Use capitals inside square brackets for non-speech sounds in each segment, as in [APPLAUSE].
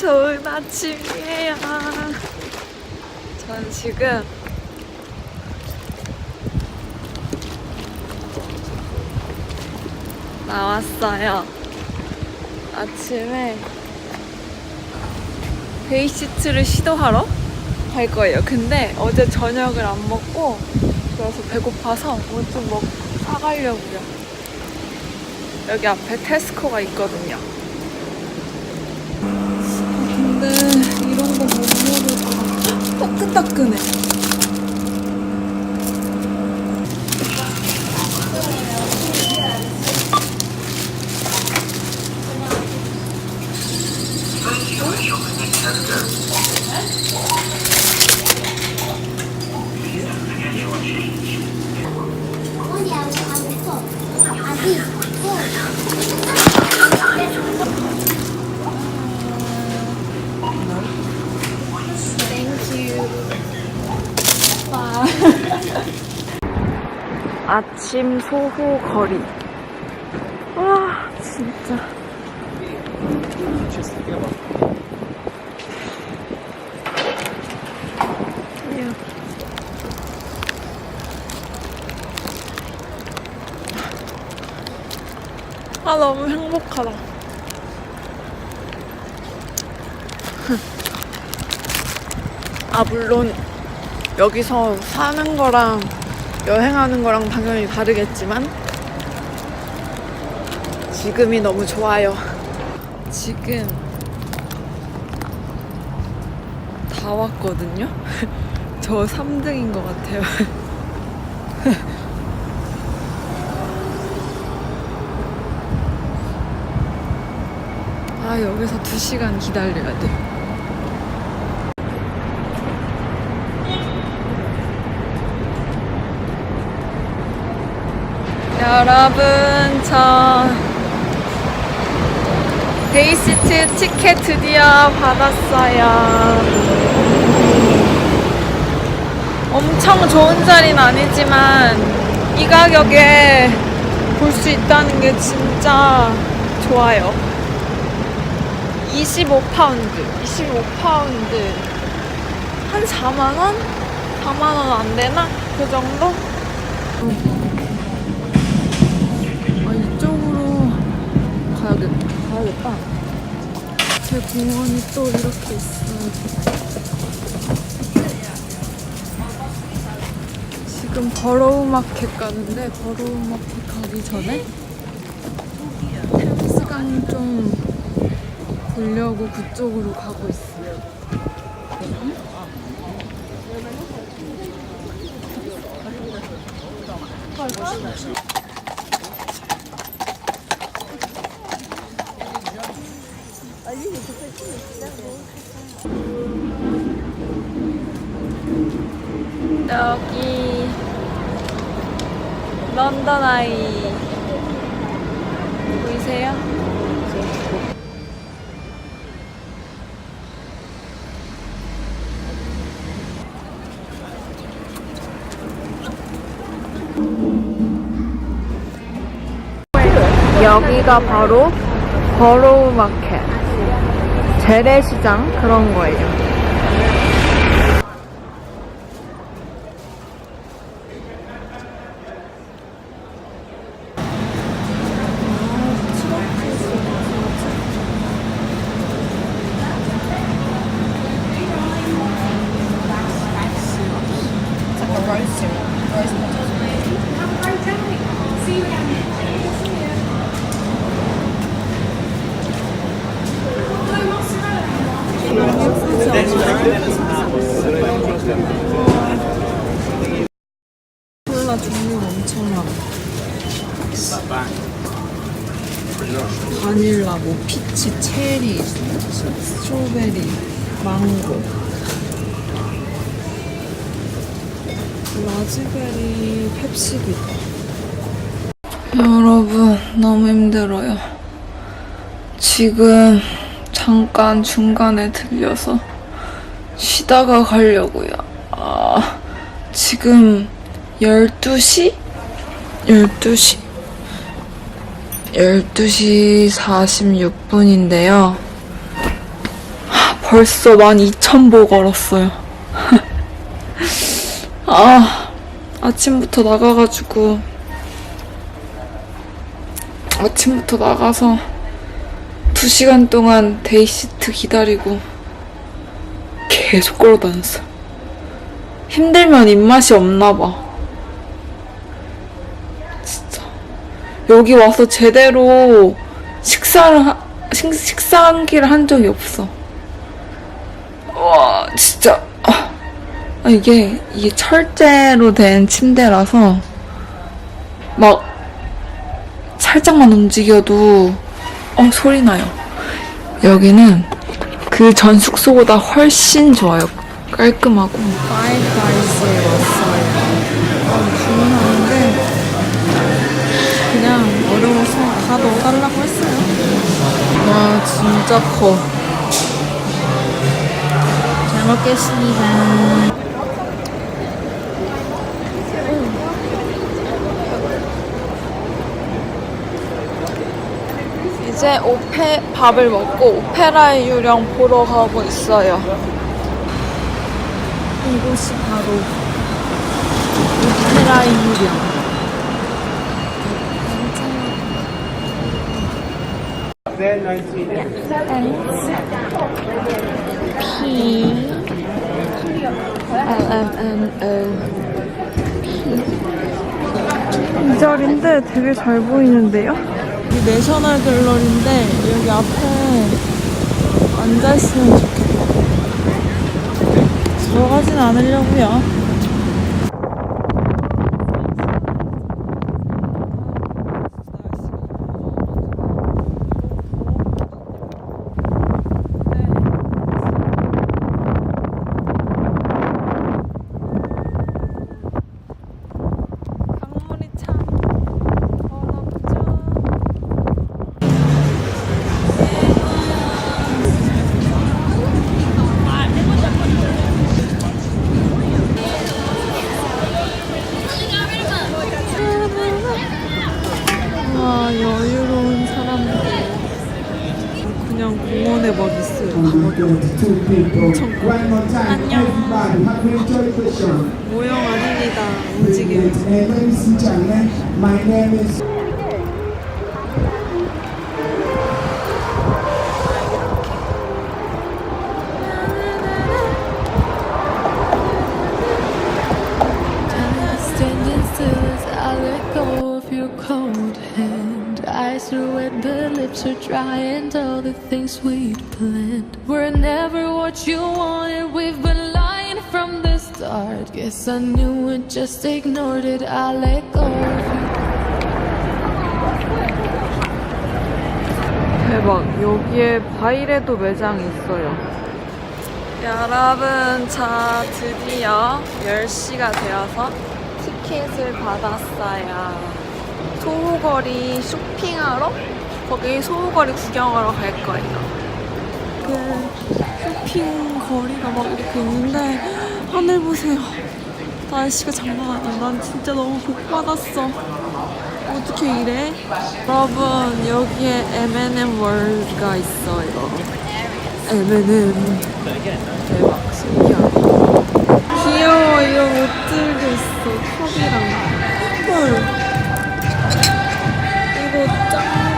좋은 아침이에요. 전 지금 나왔어요. 아침에 베이시트를 시도하러 갈 거예요. 근데 어제 저녁을 안 먹고 그래서 배고파서 뭐 좀 먹고 싸가려고요. 여기 앞에 테스코가 있거든요. 근데 이런 거 못 먹을 거 따끈따끈해. 아침 소호 거리. 와, 진짜. 아, 너무 행복하다. [LAUGHS] 아, 물론 여기서 사는 거랑 여행하는 거랑 당연히 다르겠지만 지금이 너무 좋아요. 지금 다 왔거든요. [LAUGHS] 저 3등인 것 같아요. [LAUGHS] 아, 여기서 2시간 기다려야 돼. 여러분, 저 베이시트 티켓 드디어 받았어요. 엄청 좋은 자리는 아니지만 이 가격에 볼 수 있다는 게 진짜 좋아요. 25파운드, 25파운드. 한 4만원? 4만원 안 되나? 그 정도? 가야겠다. 제 공원이 또 이렇게 있어요. 지금 버로우 마켓 가는데 버로우 마켓 가기 전에 템스강 좀 보려고 그쪽으로 가고 있어요. 여 런던 아이 보이세요? 여기가 바로 버로우 마켓 재래시장 그런 거예요. 여러분, 너무 힘들어요. 지금 잠깐 중간에 들려서 쉬다가 가려고요. 아, 지금 12시? 12시? 12시 46분인데요. 벌써 12,000보 걸었어요. [LAUGHS] 아, 아침부터 나가가지고, 아침부터 나가서 2시간 동안 데이시트 기다리고, 계속 걸어 다녔어요. 힘들면 입맛이 없나 봐. 진짜. 여기 와서 제대로 식사를, 하, 식, 식사 한 끼를 한 적이 없어. 와, 진짜. 아, 아, 이게, 이게 철제로 된 침대라서, 막, 살짝만 움직여도, 어, 소리 나요. 여기는 그 전 숙소보다 훨씬 좋아요. 깔끔하고. 파이프라이스에 왔어요. 아, 주문하는데, 그냥 어려워서 다 넣어달라고 했어요. 와, 진짜 커. 잘 먹겠습니다. 이제 오페 밥을 먹고 오페라의 유령 보러 가고 있어요. 이곳이 바로 오페라의 유령. P L M N O 이 자리인데 되게 잘 보이는데요? 이 내셔널 갤러리인데 여기 앞에 앉아있으면 좋겠다. 들어가진 않으려고요. Standing still as I let go of your cold hand. Eyes are wet, the lips are dry, and all the things we'd planned were never what you wanted. We've been lying from the start. Guess I knew it, just ignored it. I let go of you. 대박 여기에 바이레도 매장이 있어요 여러분 자 드디어 10시가 되어서 티켓을 받았어요 소호거리 쇼핑하러 거기 소호거리 구경하러 갈 거예요 그 쇼핑 거리가 막 이렇게 있는데 하늘 보세요. 날씨가 장난 아니야. 난 진짜 너무 복 받았어. 어떻게 이래? 여러분 여기에 M&M 월드가 있어요. M&M. 대박 신기하다. 귀여워 이런 옷들도 있어. 컵이랑. 헐. 이거 짱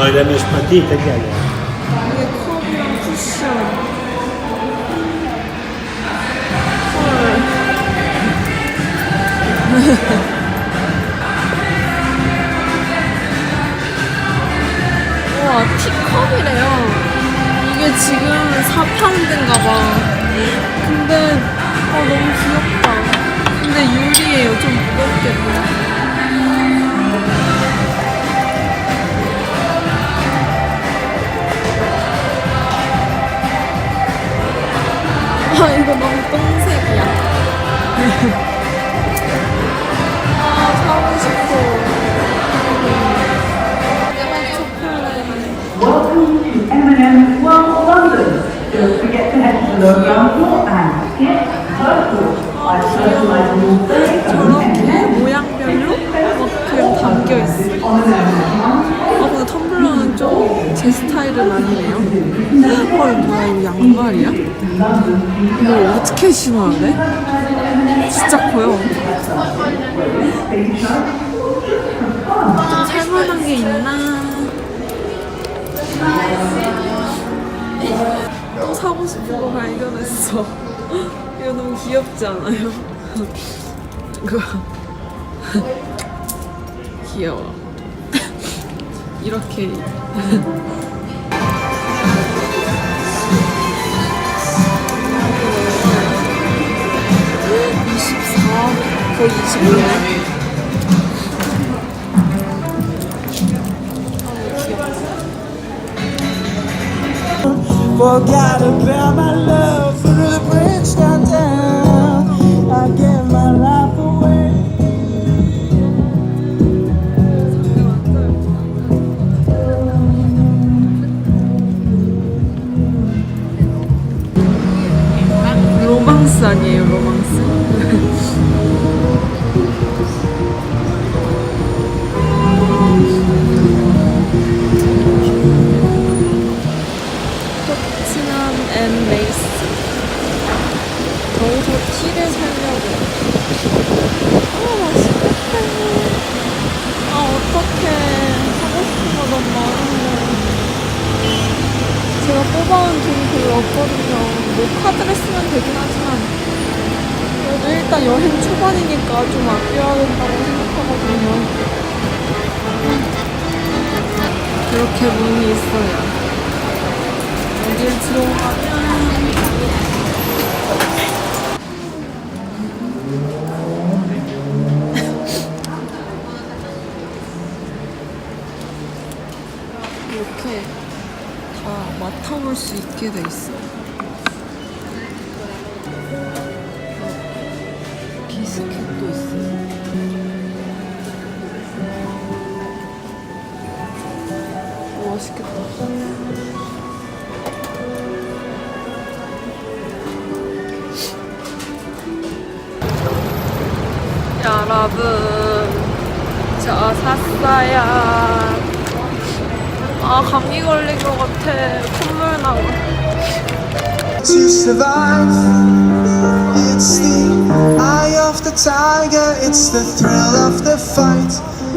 Olha, é minhas patitas, olha. 이게 컵이랑 쿠션. 헐. 우와, 티컵이래요. 이게 지금 4파운드인가 봐. 근데, 아, 너무 귀엽다. 근데 유리예요. 좀 무겁겠네. 아 이거 너무 똥색이야. 아 사고 싶어. 초콜릿. Welcome to M&M World London. Don't forget to head to the 저렇게 모양별로 막 그냥 담겨 있어. 아 근데 텀블러는 좀 제 스타일은 아니네요. 헐 뭐야 이거 양말이야? 이걸 어떻게 신어야 돼? 진짜 커요. 좀 살만한 게 있나? 또 사고 싶은 거 발견했어. 이거 너무 귀엽지 않아요? [LAUGHS] 귀여워. 이렇게 24 거의 25네. Forgot about my love 들어가면 [LAUGHS] 이렇게 다 맡아볼 수 있게 돼 있어. 아 감기 걸린 것 같아 콧물 나고 To survive, it's the eye of the tiger, it's the thrill of the fight.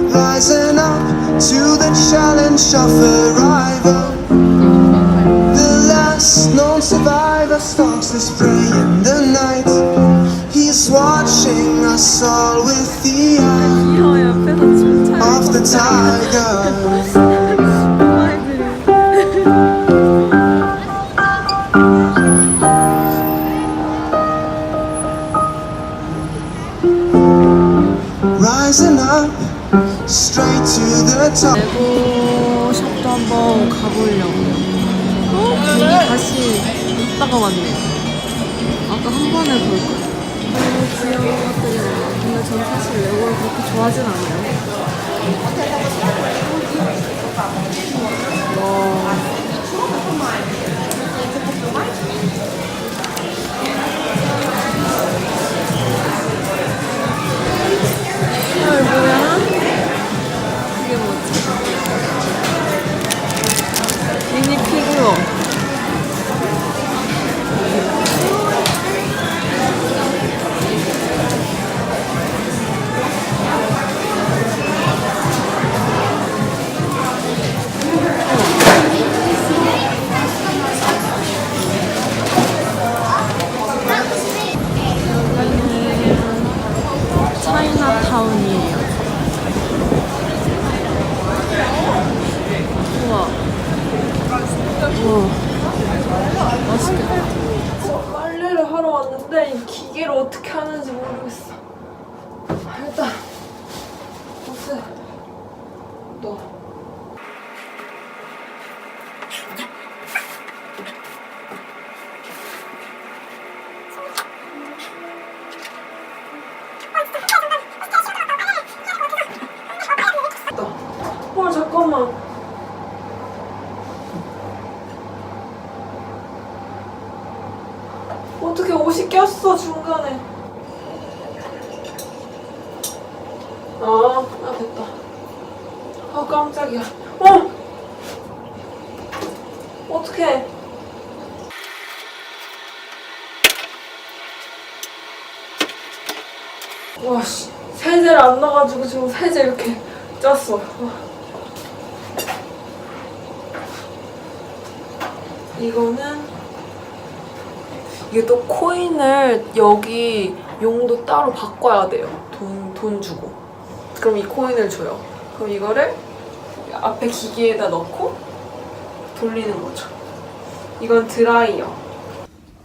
Rising up to the challenge of arrival. The last known survivor stalks his prey in the night. He's watching us all with the eye 이어 옆에서 춤 Of the tiger. Rising up straight to the top. 레고 샵도 한번 가보려고요 어? 여기 다시 있다가 왔네 아까 한 번에 볼 거야 너무 귀여운 것들이 많아 근데 전 사실 레고를 그렇게 좋아하진 않아요 미니 피규어 어떻게 옷이 꼈어 중간에? 아, 아 됐다. 아 깜짝이야. 어! 어떡해? 와씨. 세제를 안 넣어가지고 지금 세제 이렇게 쪘어. 와. 이거는 이게 또 코인을 여기 용도 따로 바꿔야 돼요. 돈, 돈 주고. 그럼 이 코인을 줘요. 그럼 이거를 앞에 기계에다 넣고 돌리는 거죠. 이건 드라이어.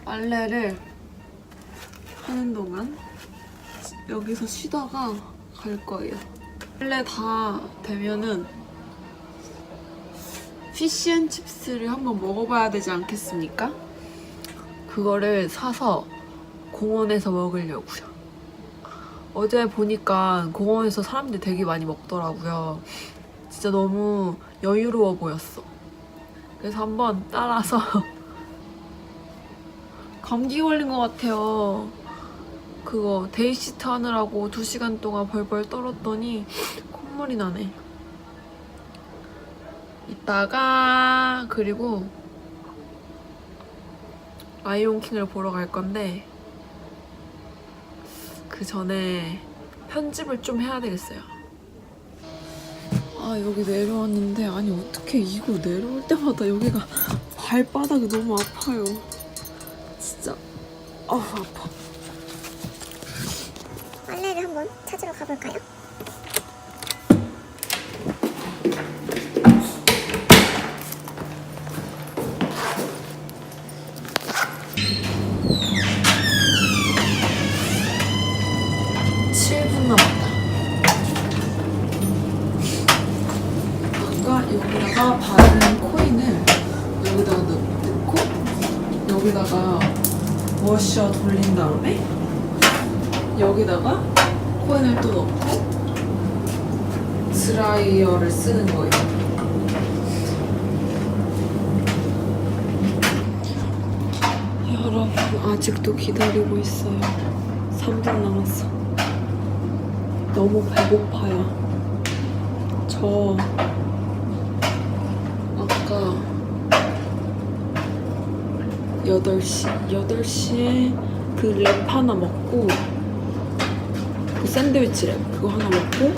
빨래를 하는 동안 여기서 쉬다가 갈 거예요. 빨래 다 되면은 피시앤칩스를 한번 먹어봐야 되지 않겠습니까? 그거를 사서 공원에서 먹으려고요. 어제 보니까 공원에서 사람들이 되게 많이 먹더라고요. 진짜 너무 여유로워 보였어. 그래서 한번 따라서 [LAUGHS] 감기 걸린 것 같아요. 그거 데이시트 하느라고 2시간 동안 벌벌 떨었더니 콧물이 나네. 이따가 그리고 라이온킹을 보러 갈 건데 그 전에 편집을 좀 해야 되겠어요. 아 여기 내려왔는데 아니 어떻게 이거 내려올 때마다 여기가 발바닥이 너무 아파요. 진짜 아 아파. 빨래를 한번 찾으러 가볼까요? 칠 분 남았다. 아까 여기다가 받은 코인을 여기다가 넣- 넣고 여기다가 워셔 돌린 다음에 여기다가 코인을 또 넣고 드라이어를 쓰는 거예요. 여러분 아직도 기다리고 있어요. 3분 남았어. 너무 배고파요. 저 아까 8시, 8시에 그 랩 하나 먹고 그 샌드위치 랩 그거 하나 먹고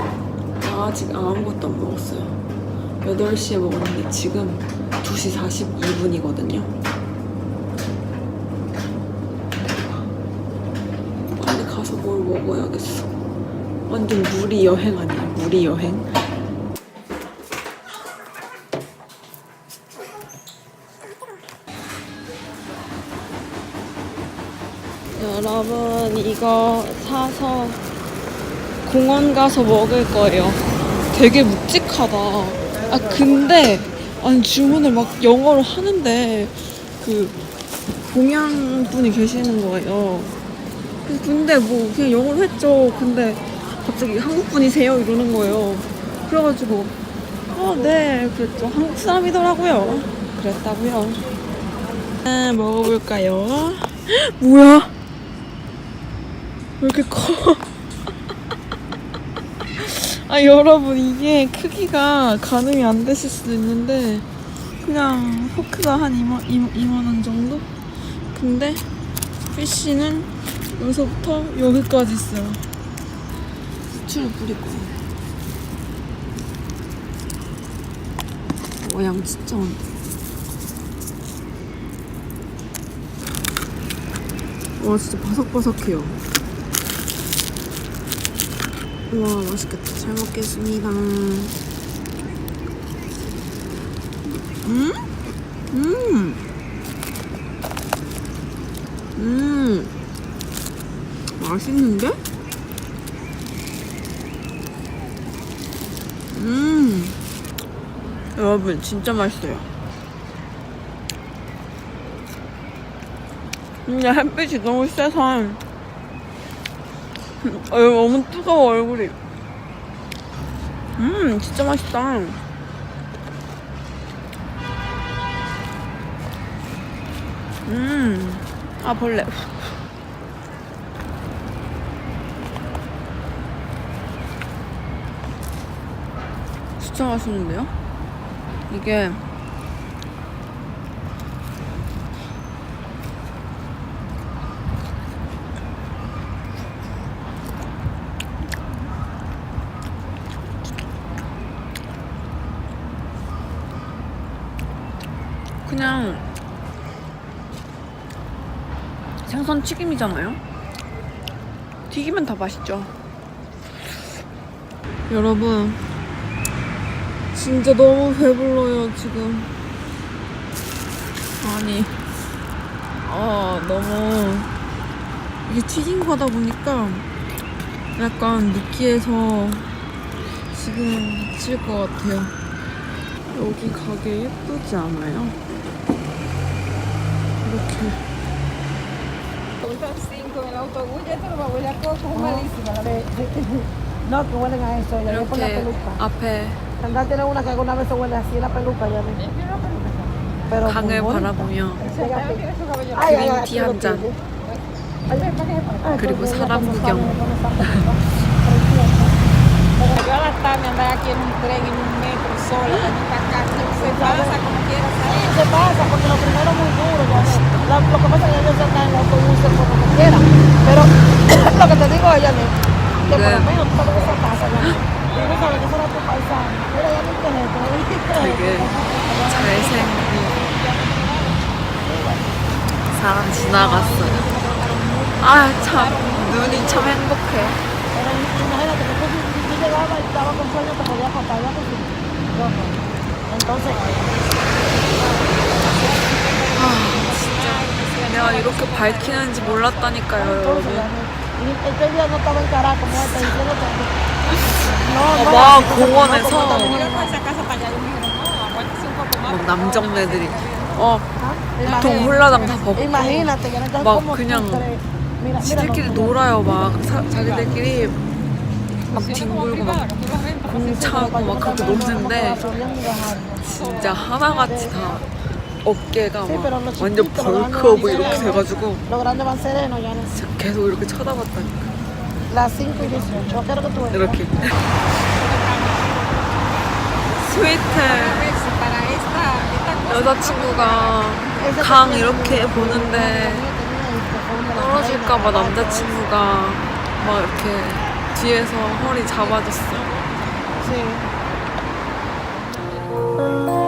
아직 아무것도 안 먹었어요. 8시에 먹었는데 지금 2시 42분이거든요. 빨리 가서 뭘 먹어야겠어. 완전 무리 여행 아니야? 무리 여행? 여러분 이거 사서 공원 가서 먹을 거예요. 되게 묵직하다. 아 근데 아니 주문을 막 영어로 하는데 그 동양 분이 계시는 거예요. 근데 뭐 그냥 영어로 했죠. 근데 갑자기 한국 분이세요 이러는 거예요. 그래가지고 아네 그랬죠. 한국 사람이더라고요. 그랬다고요. 아, 먹어볼까요? [GASPS] 뭐야? 왜 이렇게 커? [LAUGHS] 아 여러분 이게 크기가 가늠이 안 되실 수도 있는데 그냥 포크가 한 이만, 이만, 이만한 정도? 근데 피쉬는 여기서부터 여기까지 있어요. 수치를 뿌릴 거예요. 와, 양 진짜 많다. 와, 진짜 바삭바삭해요. 와, 맛있겠다. 잘 먹겠습니다. 음? 음! 음! 맛있는데? 음. 여러분, 진짜 맛있어요. 근데 햇빛이 너무 세서, 어, 너무 뜨거워, 얼굴이. 음, 진짜 맛있다. 음. 아 벌레. 진짜 맛있는데요? 이게 그냥 생선 튀김이잖아요? 튀기면 다 맛있죠. 여러분, 진짜 너무 배불러요, 지금. 아니, 아, 너무, 이게 튀긴 거다 보니까 약간 느끼해서 지금 미칠 것 같아요. 여기 가게 예쁘지 않아요? 이렇게. cinco en el autobús, ya te lo huele a coco, es malísima. La de, no, que huelen a eso, ya por la 이렇게 peluca. 앞에 Andar tiene una que alguna vez se huele así la peluca, ya Pero 강을 muy bonita. 바라보며 Ay, ay, ay, 그린티 한 잔. Ay, 그리고 porque ella 사람 como 구경. sabe, pone santa Yo a en un tren, en un metro, sola, para acá, se pasa como quiera. Sí, se pasa, porque lo primero es muy duro. ya. La- lo que pasa es que ellos se andan en el autobús por lo que quieran. Pero lo que te digo es, Yané, que por lo 네. menos tú sabes que esa casa, Yané, tú no sabes que esa era tu paisana. Mira, ya no lo. 되게 잘생긴 사람 지나갔어요. 아, 참, 눈이 참 행복해. Pero imagínate que tú, y estabas con sueño, te podías acostar ya tu ropa. Entonces, 내가 이렇게 밝히는지 몰랐다니까요, 여러분. Estaba como. 와, 공원에서. 막 남정네들이 어. 보통 홀라당 다 벗고 막 그냥 지들끼리 놀아요, 막 사- 자기들끼리 막 뒹굴고 막 공차고 막 그렇게 노는데 진짜 하나같이 다 어깨가 막 완전 벌크업을 이렇게. 돼가지고 계속 이렇게 쳐다봤다니까 Las 5 y 18, ¿qué es lo que tú ves? 이렇게 cosa, 여자친구가 강 이렇게 보는데 떨어질까봐 남자친구가 막 이렇게 뒤에서 허리 잡아줬어. Sí. 이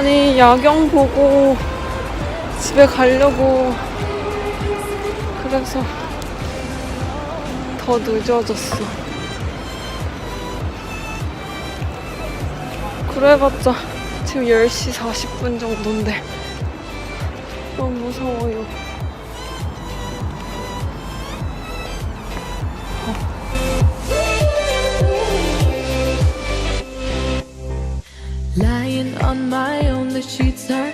아니 야경 보고 집에 가려고 그래서 더 늦어졌어. 그래봤자 지금 10시 40분 정도인데 너무 무서워요. Lying on